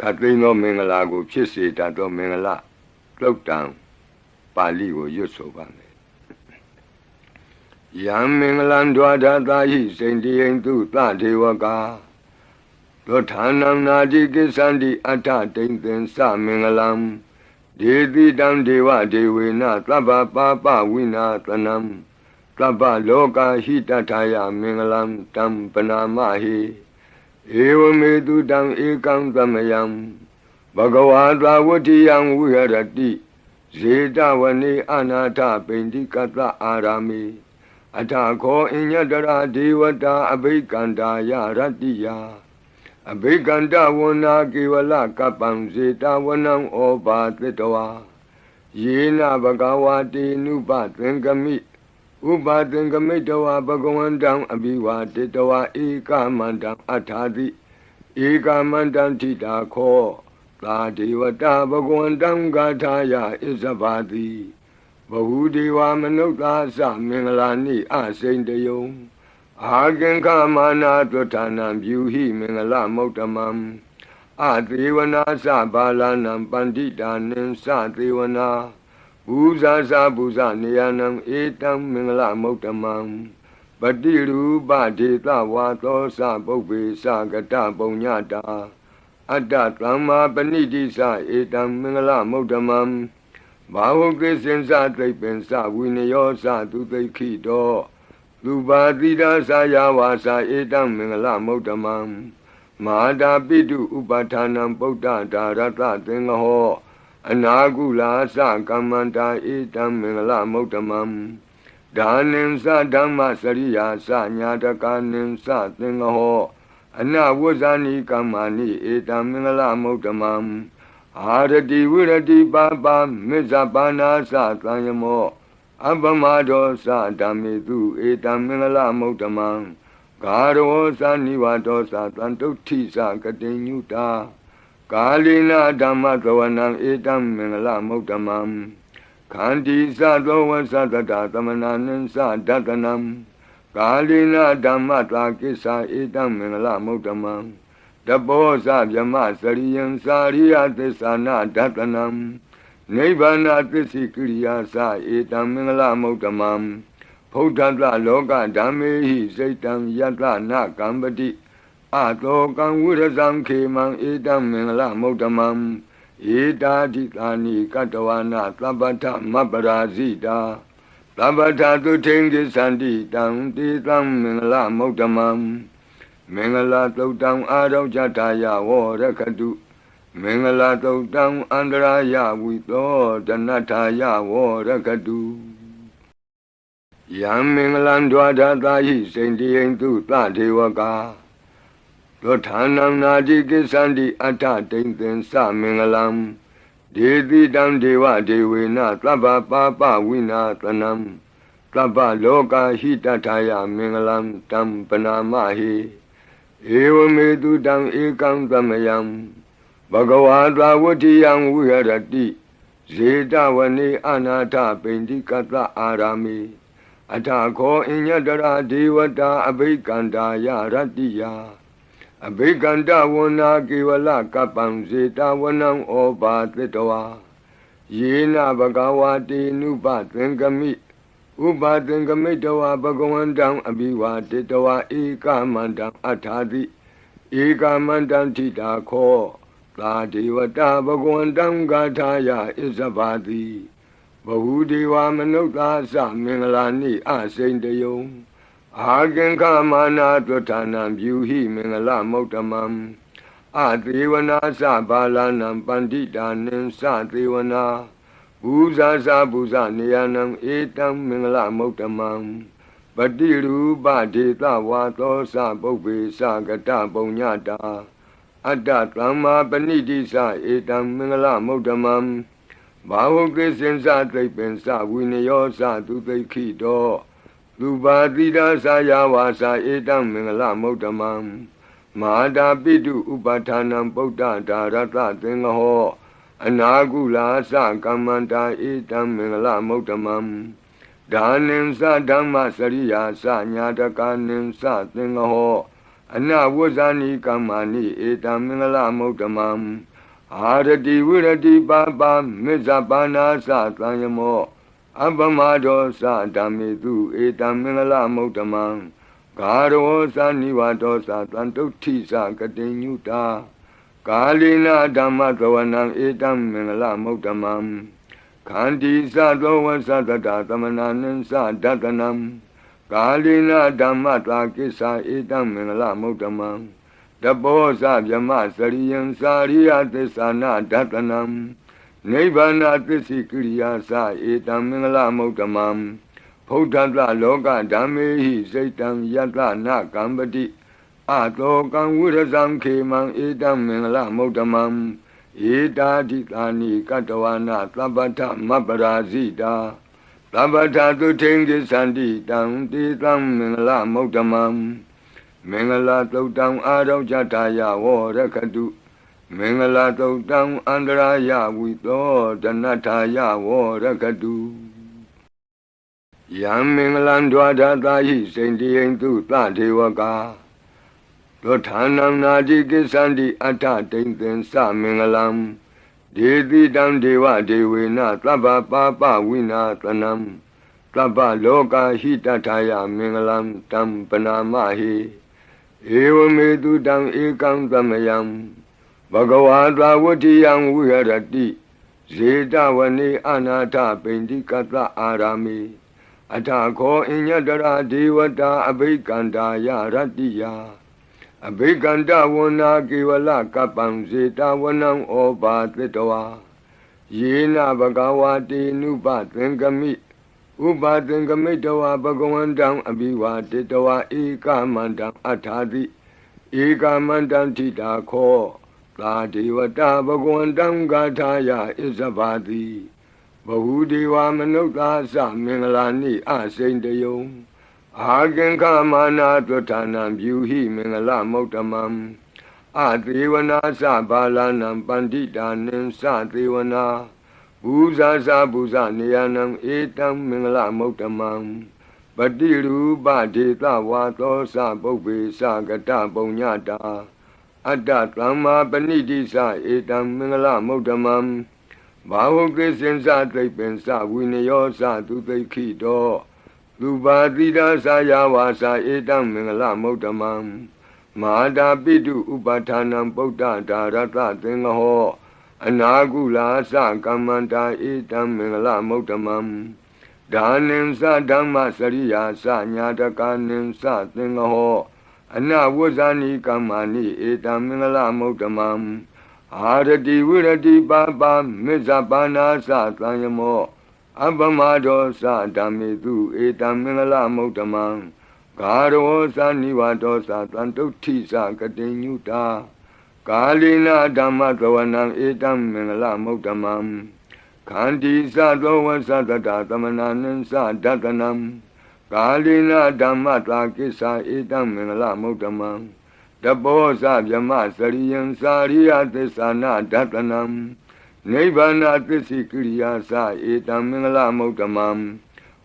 ခတ်သိမ်းသောမင်္ဂလာကို ဖြစ်စေတတ်သောမင်္ဂလာတုတ်တံပါဠိကိုရွတ်ဆိုပါမယ်ယံမင်္ဂလံဒွါဒတာဟိစိန်တိယံသူသဒေဝကာသောဌာနံနာတိကိသန္တိအတ္ထတိန်သင်္စမင်္ဂလံဒေတိတံဒေဝဒေဝေနသဗ္ဗပါပဝိနာသနံသဗ္ဗလောကဟိတထာယမင်္ဂလံတံပနာမဟိ ဧဝမေတုတံဧကံသမယံဘဂဝါသာဝတိယံဝိဟရတိဇေတဝနေအနာထပိန္တိကတအာရာမိအထခောအညတရာဒေဝတာအဘိကန္တာယရတ္တိယအဘိကန္တဝနာကေဝလကပံဇေတဝနံဩဘာသတ္တဝါယေနဘဂဝါတေနုပသင်္ကမိ ဥပါသင်္ကမိတဝါဘဂဝန္တံအဘိဝါတေတဝါဧကမန္တံအထာတိဧကမန္တံထိတာခောသာဒေဝတာဘဂဝန္တံဂါထာယဣဇဘာတိဘဟုဒေဝမနုဿာသမင်္ဂလာနိအစိန်တယုံအာကင်္ခမာနာတွဋ္ဌာနံဗျူဟိမင်္ဂလမௌတ္တမံအသေးဝနာသဘာလနံပန္တိတာနင်္စသေးဝနာ ဘူဇာဇာဘူဇနေယနံဧတံမင်္ဂလမௌတ္တမံပတိရူပဒေသဝါသောသပုပ္ပေသကတပုံညတာအတ္တသမ္မာပဏိတိသဧတံမင်္ဂလမௌတ္တမံဘာဝကိစင်္စသိပ္ပင်္စဝိနယောသသူသိခိတောလူပါတိဒါသာယဝါစာဧတံမင်္ဂလမௌတ္တမံမဟာတာပိတုဥပဌာနံပုဒ္ဒဒါရတသင်္ဃဟော အနာကုလာသကမ္မန္တာဧတံမင်္ဂလမௌတ္တမံဒါနင်္စဓမ္မစရိယာသညာတကနင်္စသင်္ဃဟောအနဝဇ္ဇာနိကမ္မာနိဧတံမင်္ဂလမௌတ္တမံအာရတိဝိရတိပါပါမေဇပါနာသသံယမောအပမဒောသဓမ္မေတုဧတံမင်္ဂလမௌတ္တမံဂါရောသနိဝတောသတန်တုဋ္ဌိသကတိညုတာ ကာလိနာဓမ္မသဝနံဧတံမင်္ဂလမௌတ္တမံခန္တီသသောဝသတတသမနာနင်္စဒတနံကာလိနာဓမ္မတာကိစ္ဆာဧတံမင်္ဂလမௌတ္တမံတဘောဇဗြမစရိယံစာရိယသစ္ဆာနာဒတနံနိဗ္ဗာန်သစ္စိကိရိယာသဧတံမင်္ဂလမௌတ္တမံဖုဒ္ဓတလောကဓမ္မေဟိစိတ်တံယတနာကံပတိ အတောကံဝိရဇံခေမံဧတံမင်္ဂလမௌတ္တမံဧတာတိသာနိကတဝနာသဗ္ဗထမပရာဇိတာသဗ္ဗထသုထိန်ကိသန္တိတံတေတံမင်္ဂလမௌတ္တမံမင်္ဂလာသုတ်တံအာရောဇတာယဝရခတုမင်္ဂလာသုတ်တံအန္တရာယဝိသောတဏ္ဍာယဝရခတုယံမင်္ဂလံဒွါဒတာဟိစိန်တိယံသူသဒေဝကာ သောဌာနံနာတိကိသန္တိအတ္ထတိန်သင်္စမင်္ဂလံဒေတိတံဒေဝဒေဝေနသဗ္ဗပါပဝိနာသနံသဗ္ဗလောကဟိတထာယမင်္ဂလံတံပနာမဟိဧဝမေတုတံဧကံသမယံဘဂဝါသာဝတိယံဝိဟရတိဇေတဝနေအနာထပိန္တိကတအာရာမိအထခောအညတရာဒေဝတာအဘိကန္တာယရတ္တိယ အဘိကန္တဝနာကေဝလကပ္ပံဇေတဝနံဩဘာသတ္တဝါယေနဘဂဝါတေနုပသင်္ကမိဥပါသင်္ကမိတဝါဘဂဝန္တံအဘိဝါတေတဝါဧကမန္တံအထာတိဧကမန္တံထိတာခောသာဒေဝတာဘဂဝန္တံဂါထာယဣဇဘာတိဘဟုဒေဝမနုဿာသမင်္ဂလာနိအစိန်တယုံ အာကင်္ခမာနာတွဋ္ဌာနံဗျူဟိမင်္ဂလမௌတ္တမံအသေးဝနာသဘာလနံပန္တိတာနင်္စသေးဝနာဘူဇာဇာဘူဇနေယနံဧတံမင်္ဂလမௌတ္တမံပတိရူပဒေသဝါသောသပုပ္ပေသကတပုံညတာအတ္တသမ္မာပဏိတိသဧတံမင်္ဂလမௌတ္တမံဘာဝကိစင်္စသိပ္ပင်္စဝိနယောသသူသိခိတော လူပါတိဒါသာယဝါစာဧတံမင်္ဂလမௌတ္တမံမဟာတာပိတုဥပဌာနံပုဒ္ဒဒါရတသင်္ဃဟောအနာကုလာသကမ္မန္တာဧတံမင်္ဂလမௌတ္တမံဒါနင်္စဓမ္မစရိယာသညာတကနင်္စသင်္ဃဟောအနဝဇ္ဇာနိကမ္မာနိဧတံမင်္ဂလမௌတ္တမံအာရတိဝိရတိပါပါမေဇပါနာသသံယမော အပမဒောသဓမ္မေတုဧတံမင်္ဂလမௌတမံဂါရောသနိဝတောသတံတုဋ္ဌိသကတိညုတာကာလိနာဓမ္မသဝနံဧတံမင်္ဂလမௌတမံခန္တီသသောဝသတတသမနာနိသဒတနံကာလိနာဓမ္မတာကိစ္ဆာဧတံမင်္ဂလမௌတမံတဘောဇဗြမစရိယံစာရိယသစ္ဆာနာဒတနံ နိဗ္ဗာနသစ္စိကိရိယာသဧတံမင်္ဂလမௌတမံဖုဒ္ဓတလောကဓမ္မေဟိစိတ်တံယတနာကံပတိအတောကံဝိရဇံခေမံဧတံမင်္ဂလမௌတမံဧတာတိတာနိကတဝနာသဗ္ဗထမပရာဇိတာသဗ္ဗထသုထိန်ကိသန္တိတံတေတံမင်္ဂလမௌတမံမင်္ဂလာသုတ်တံအာရုံကြတာယဝရခတု မင်္ဂလာသုတ်တံအန္တရာယဝိသောတဏ္ဍာယဝရခတုယံမင်္ဂလံဒွါဒတာဟိစိန်တိယံသူသဒေဝကာသောဌာနံနာတိကိသန္တိအတ္ထတိန်သင်္စမင်္ဂလံဒေတိတံဒေဝဒေဝေနသဗ္ဗပါပဝိနာသနံသဗ္ဗလောကဟိတထာယမင်္ဂလံတံပနာမဟိဧဝမေတုတံဧကံသမယံ ဘဂဝါသာဝတိယံဝိဟရတိဇေတဝနေအနာထပိန္တိကတအာရာမိအထာခောအညတရာဒေဝတာအဘိကန္တာယရတ္တိယအဘိကန္တဝနာကေဝလကပ္ပံဇေတဝနံဩဘာသတ္တဝါယေနဘဂဝါတေနုပသင်္ကမိဥပါသင်္ကမိတဝါဘဂဝန္တံအဘိဝါတေတဝါဧကမန္တံအထာတိဧကမန္တံထိတာခော သာဒေဝတာဘဂဝန္တံဂါထာယဣဇဘာတိဘဟုဒေဝမနုဿာသမင်္ဂလာနိအစိန်တယုံအာကင်္ခမာနာတွဋ္ဌာနံဗျူဟိမင်္ဂလမௌတမံအသေးဝနာသဘာလနံပန္တိတာနင်္စသေးဝနာဘူဇာဇာဘူဇနေယနံဧတံမင်္ဂလမௌတမံပတိရူပဒေသဝါသောသပုပ္ပေသကတပုံညတာ အတ္တသမ္မာပဏိတိသဧတံမင်္ဂလမௌတမံဘာဝကိစင်္စသိပ္ပင်္စဝိနယောသသူသိခိတောသူပါတိတာသာယဝါစာဧတံမင်္ဂလမௌတမံမဟာတာပိတုဥပဌာနံပုဒ္ဒဒါရတသင်္ဃဟောအနာကုလာသကမ္မန္တာဧတံမင်္ဂလမௌတမံဒါနင်္စဓမ္မစရိယာသညာတကနင်္စသင်္ဃဟော အနဝဇာနိကမ္မာနိဧတံမင်္ဂလမௌတမံအာရတိဝိရတိပါပါမေဇပါနာသသံယမောအပမဒောသဓမ္မေတုဧတံမင်္ဂလမௌတမံဂါရောသနိဝတောသတံတုဋ္ဌိသကတိညုတာကာလိနာဓမ္မသဝနံဧတံမင်္ဂလမௌတမံခန္တီသသောဝသတတသမနာနိသဒတနံ ကာလိနာဓမ္မတာကိစ္ဆာဧတံမင်္ဂလမௌတမံတဘောဇဗြမစရိယံစာရိယသစ္ဆာနာဒတနံနိဗ္ဗာနသစ္စိကိရိယာသဧတံမင်္ဂလမௌတမံ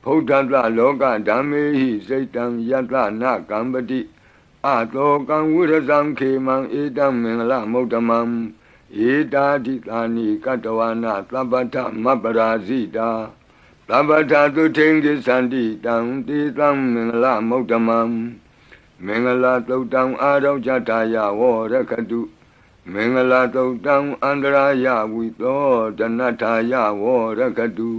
ဖုဒ္ဓတလောကဓမ္မေဟိစိတ်တံယတနာကံပတိအတောကံဝိရဇံခေမံဧတံမင်္ဂလမௌတမံဧတာတိတာနိကတဝနာသဗ္ဗထမပရာဇိတာ သဗ္ဗထသုထိန်ကိသန္တိတံတေတံမင်္ဂလမௌတမံမင်္ဂလာသုတ်တံအာရုံကြတာယဝရခတုမင်္ဂလာသုတ်တံအန္တရာယဝိသောတဏ္ဍာယဝရခတု